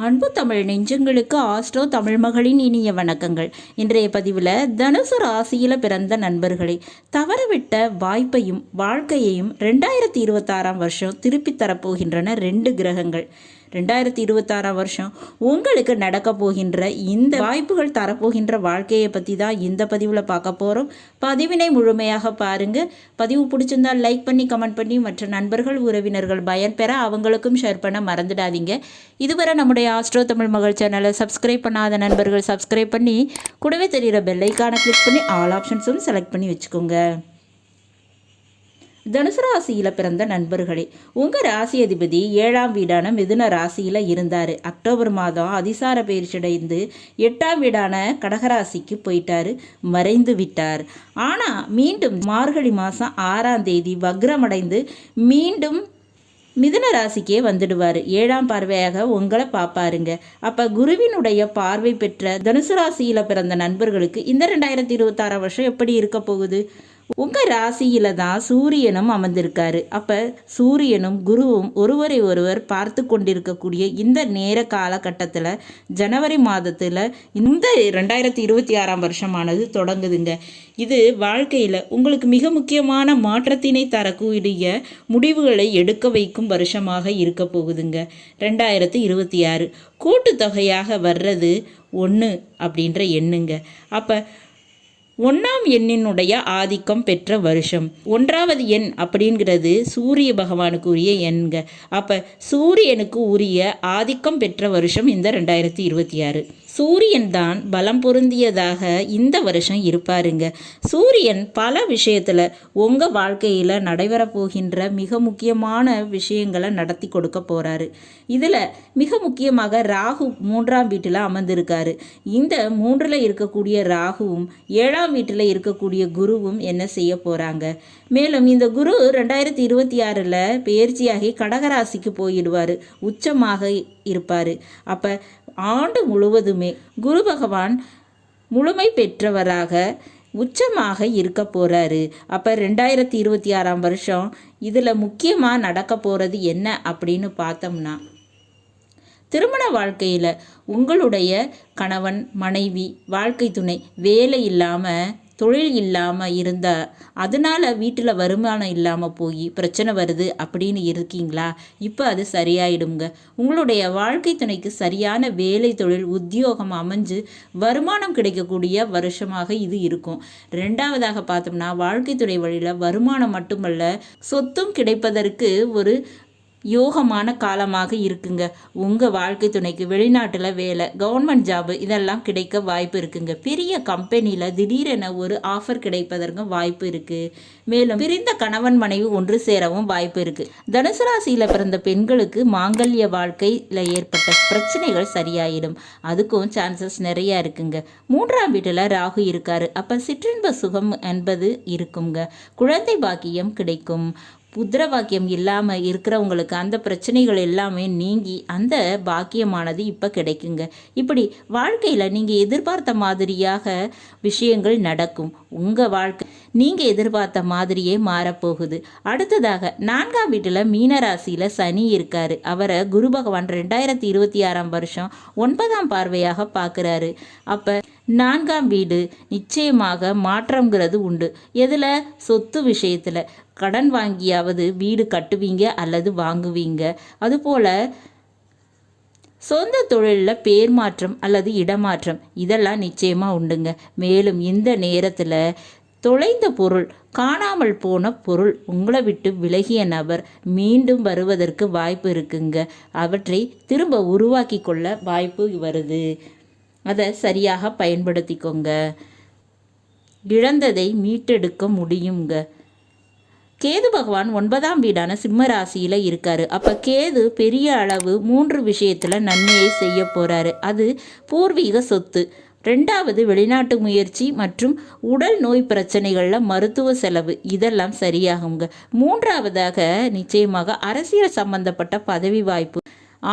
அன்பு தமிழ் நெஞ்சங்களுக்கு ஆஸ்ட்ரோ தமிழ் மகளின் இனிய வணக்கங்கள். இன்றைய பதிவில் தனுசு ராசியில் பிறந்த நண்பர்களே தவறவிட்ட வாய்ப்பையும் வாழ்க்கையையும் ரெண்டாயிரத்தி இருபத்தாறாம் வருஷம் திருப்பி தரப்போகின்றன ரெண்டு கிரகங்கள். ரெண்டாயிரத்தி இருபத்தாறாம் வருஷம் உங்களுக்கு நடக்க போகின்ற இந்த வாய்ப்புகள் தரப்போகின்ற வாழ்க்கையை பற்றி தான் இந்த பதிவில் பார்க்க போகிறோம் பதிவினை முழுமையாக பாருங்கள் பதிவு பிடிச்சிருந்தா லைக் பண்ணி கமெண்ட் பண்ணி மற்ற நண்பர்கள் உறவினர்கள் பயன்பெற அவங்களுக்கும் ஷேர் பண்ண மறந்துடாதீங்க. இதுவரை நம்முடைய ஆஸ்ட்ரோ தமிழ் மகள் சேனலை சப்ஸ்கிரைப் பண்ணாத நண்பர்கள் சப்ஸ்கிரைப் பண்ணி கூடவே தெரிகிற பெல்லைக்கான கிளிக் பண்ணி ஆல் ஆப்ஷன்ஸும் செலக்ட் பண்ணி வச்சுக்கோங்க. தனுசு ராசியில் பிறந்த நண்பர்களே உங்கள் ராசி அதிபதி ஏழாம் வீடான மிதுன ராசியில் இருந்தார். அக்டோபர் மாதம் அதிசார பயிற்சியடைந்து எட்டாம் வீடான கடகராசிக்கு போயிட்டாரு மறைந்து விட்டார். ஆனால் மீண்டும் மார்கழி மாதம் ஆறாம் தேதி வக்ரமடைந்து மீண்டும் மிதுன ராசிக்கே வந்துடுவார். ஏழாம் பார்வையாக உங்களை பார்ப்பாருங்க அப்போ குருவினுடைய பார்வை பெற்ற தனுசு ராசியில் பிறந்த நண்பர்களுக்கு இந்த ரெண்டாயிரத்தி இருபத்தாறாம் வருஷம் எப்படி இருக்க போகுது? உங்கள் ராசியில் தான் சூரியனும் அமர்ந்திருக்காரு. அப்போ சூரியனும் குருவும் ஒருவரை ஒருவர் பார்த்து கொண்டிருக்கக்கூடிய இந்த நேர காலகட்டத்தில் ஜனவரி மாதத்தில் இந்த ரெண்டாயிரத்தி இருபத்தி ஆறாம் வருஷமானது தொடங்குதுங்க. இது வாழ்க்கையில் உங்களுக்கு மிக முக்கியமான மாற்றத்தினை தரக்கூடிய முடிவுகளை எடுக்க வைக்கும் வருஷமாக இருக்க போகுதுங்க. ரெண்டாயிரத்தி இருபத்தி ஆறு. கூட்டுத்தொகையாக வர்றது ஒன்று அப்படின்ற எண்ணுங்க. அப்போ ஒன்றாம் எண்ணினுடைய ஆதிக்கம் பெற்ற வருஷம். ஒன்றாவது எண் அப்படிங்கிறது சூரிய பகவானுக்கு உரிய எண்க. அப்போ சூரியனுக்கு உரிய ஆதிக்கம் பெற்ற வருஷம் இந்த ரெண்டாயிரத்தி இருபத்தி ஆறு. சூரியன் தான் பலம் பொருந்தியதாக இந்த வருஷம் இருப்பாருங்க. சூரியன் பல விஷயத்தில் உங்கள் வாழ்க்கையில் நடைபெற போகின்ற மிக முக்கியமான விஷயங்களை நடத்தி கொடுக்க போகிறாரு இதில் மிக முக்கியமாக ராகு மூன்றாம் வீட்டில் அமர்ந்திருக்காரு. இந்த மூன்றில் இருக்கக்கூடிய ராகுவும் ஏழாம் வீட்டில் இருக்கக்கூடிய குருவும் என்ன செய்ய போகிறாங்க மேலும் இந்த குரு ரெண்டாயிரத்தி இருபத்தி ஆறில் பயிற்சியாகி கடகராசிக்கு போயிடுவார். உச்சமாக இருப்பார். அப்போ ஆண்டு முழுவதுமே குரு பகவான் முழுமை பெற்றவராக உச்சமாக இருக்க போகிறாரு அப்போ ரெண்டாயிரத்தி இருபத்தி ஆறாம் வருஷம் இதில் முக்கியமாக நடக்க போகிறது என்ன அப்படின்னு பார்த்தோம்னா திருமண வாழ்க்கையில் உங்களுடைய கணவன் மனைவி வாழ்க்கை துணை வேலை இல்லாமல் தொழில் இல்லாமல் இருந்தால் அதனால் வீட்டில் வருமானம் இல்லாமல் போய் பிரச்சனை வருது அப்படின்னு இருக்கீங்களா? இப்போ அது சரியாயிடுங்க உங்களுடைய வாழ்க்கை துணைக்கு சரியான வேலை தொழில் உத்தியோகம் அமைஞ்சு வருமானம் கிடைக்கக்கூடிய வருஷமாக இது இருக்கும். ரெண்டாவதாக பார்த்தோம்னா வாழ்க்கை துறை வழியில் வருமானம் மட்டுமல்ல சொத்தும் கிடைப்பதற்கு ஒரு யோகமான காலமாக இருக்குங்க. உங்கள் வாழ்க்கை துணைக்கு வெளிநாட்டில் வேலை கவர்மெண்ட் ஜாபு இதெல்லாம் கிடைக்க வாய்ப்பு இருக்குங்க. பெரிய கம்பெனியில் திடீரென ஒரு ஆஃபர் கிடைப்பதற்கு வாய்ப்பு இருக்குது மேலும் பிரிந்த கணவன் மனைவி ஒன்று சேரவும் வாய்ப்பு இருக்குது தனுசு ராசியில் பிறந்த பெண்களுக்கு மாங்கல்ய வாழ்க்கையில் ஏற்பட்ட பிரச்சனைகள் சரியாயிடும். அதுக்கும் சான்சஸ் நிறையா இருக்குங்க. மூன்றாம் வீட்டில் ராகு இருக்காரு. அப்போ சிற்றின்ப சுகம் என்பது இருக்குங்க. குழந்தை பாக்கியம் கிடைக்கும். புத்திர பாக்கியம் இல்லாமல் இருக்கிறவங்களுக்கு அந்த பிரச்சனைகள் எல்லாமே நீங்கி அந்த பாக்கியமானது இப்போ கிடைக்குங்க. இப்படி வாழ்க்கையில் நீங்கள் எதிர்பார்த்த மாதிரியாக விஷயங்கள் நடக்கும். உங்கள் வாழ்க்கை நீங்கள் எதிர்பார்த்த மாதிரியே மாறப்போகுது. அடுத்ததாக நான்காம் வீட்டில் மீனராசியில் சனி இருக்கார். அவரை குரு பகவான் ரெண்டாயிரத்தி இருபத்தி ஆறாம் வருஷம் ஒன்பதாம் பார்வையாக பார்க்குறாரு. அப்போ நான்காம் வீடு நிச்சயமாக மாற்றங்கிறது உண்டு. எதில்? சொத்து விஷயத்தில். கடன் வாங்கியாவது வீடு கட்டுவீங்க அல்லது வாங்குவீங்க. அதுபோல் சொந்த தொழிலில் பேர் மாற்றம் அல்லது இடமாற்றம் இதெல்லாம் நிச்சயமாக உண்டுங்க. மேலும் இந்த நேரத்தில் தொலைந்த பொருள் காணாமல் போன பொருள் உங்களை விட்டு விலகிய நபர் மீண்டும் வருவதற்கு வாய்ப்பு இருக்குங்க. அவற்றை திரும்ப உருவாக்கி கொள்ள வாய்ப்பு வருது. அதை சரியாக பயன்படுத்திக்கோங்க. இழந்ததை மீட்டெடுக்க முடியுங்க. கேது பகவான் ஒன்பதாம் வீடான சிம்ம ராசியில் இருக்காரு. அப்போ கேது பெரிய அளவு மூன்று விஷயத்தில் நன்மையை செய்ய போகிறாரு அது பூர்வீக சொத்து. ரெண்டாவது வெளிநாட்டு முயற்சி மற்றும் உடல் நோய் பிரச்சனைகளில் மருத்துவ செலவு. இதெல்லாம் சரியாகுங்க. மூன்றாவதாக நிச்சயமாக அரசியல் சம்பந்தப்பட்ட பதவி வாய்ப்பு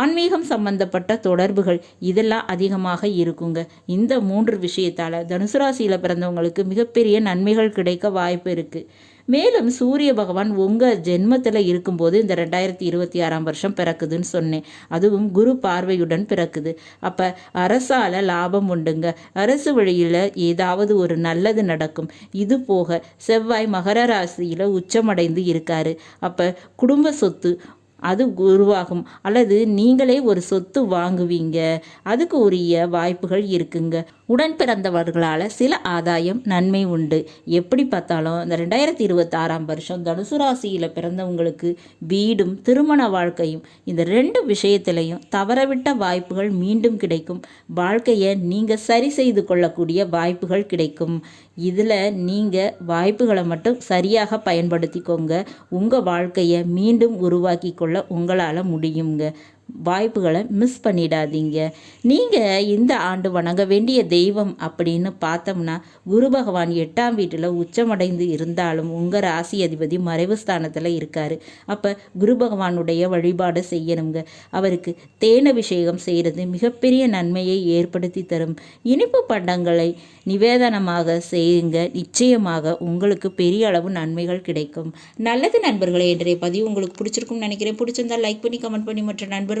ஆன்மீகம் சம்பந்தப்பட்ட தொடர்புகள் இதெல்லாம் அதிகமாக இருக்குங்க. இந்த மூன்று விஷயத்தால் தனுசு ராசியில் பிறந்தவங்களுக்கு மிகப்பெரிய நன்மைகள் கிடைக்க வாய்ப்பு இருக்குது மேலும் சூரிய பகவான் உங்கள் ஜென்மத்தில் இருக்கும்போது இந்த ரெண்டாயிரத்தி இருபத்தி ஆறாம் வருஷம் பிறக்குதுன்னு சொன்னேன். அதுவும் குரு பார்வையுடன் பிறக்குது. அப்போ அரசால் லாபம் உண்டுங்க. அரசு வழியில் ஏதாவது ஒரு நல்லது நடக்கும். இது போக செவ்வாய் மகர ராசியில் உச்சமடைந்து இருக்காரு. அப்போ குடும்ப சொத்து அது உருவாகும். அல்லது நீங்களே ஒரு சொத்து வாங்குவீங்க. அதுக்கு உரிய வாய்ப்புகள் இருக்குங்க. உடன் பிறந்தவர்களால் சில ஆதாயம் நன்மை உண்டு. எப்படி பார்த்தாலும் இந்த ரெண்டாயிரத்தி இருபத்தாறாம் வருஷம் தனுசு ராசியில் பிறந்தவங்களுக்கு வீடும் திருமண வாழ்க்கையும் இந்த ரெண்டு விஷயத்திலையும் தவறவிட்ட வாய்ப்புகள் மீண்டும் கிடைக்கும். வாழ்க்கையை நீங்கள் சரி செய்து கொள்ளக்கூடிய வாய்ப்புகள் கிடைக்கும். இதில் நீங்கள் வாய்ப்புகளை மட்டும் சரியாக பயன்படுத்திக்கோங்க. உங்கள் வாழ்க்கையை மீண்டும் உருவாக்கி கொள்ள உங்களால் முடியுங்க. வாய்ப்புகளை மிஸ் பண்ணிடாதீங்க. நீங்கள் இந்த ஆண்டு வணங்க வேண்டிய தெய்வம் அப்படின்னு பார்த்தோம்னா குரு பகவான் எட்டாம் வீட்டில் உச்சமடைந்து இருந்தாலும் உங்கள் ராசி அதிபதி மறைவு ஸ்தானத்தில் இருக்கார். அப்போ குரு பகவானுடைய வழிபாடு செய்யணுங்க. அவருக்கு தேன் அபிஷேகம் செய்கிறது மிகப்பெரிய நன்மையை ஏற்படுத்தி தரும். இனிப்பு பண்டங்களை நிவேதனமாக செய்யுங்க. நிச்சயமாக உங்களுக்கு பெரிய அளவு நன்மைகள் கிடைக்கும். நல்லது நண்பர்களே இன்றைய பதிவு உங்களுக்கு பிடிச்சிருக்கும்னு நினைக்கிறேன். பிடிச்சிருந்தா லைக் பண்ணி கமெண்ட் பண்ணி மற்ற நண்பர்கள்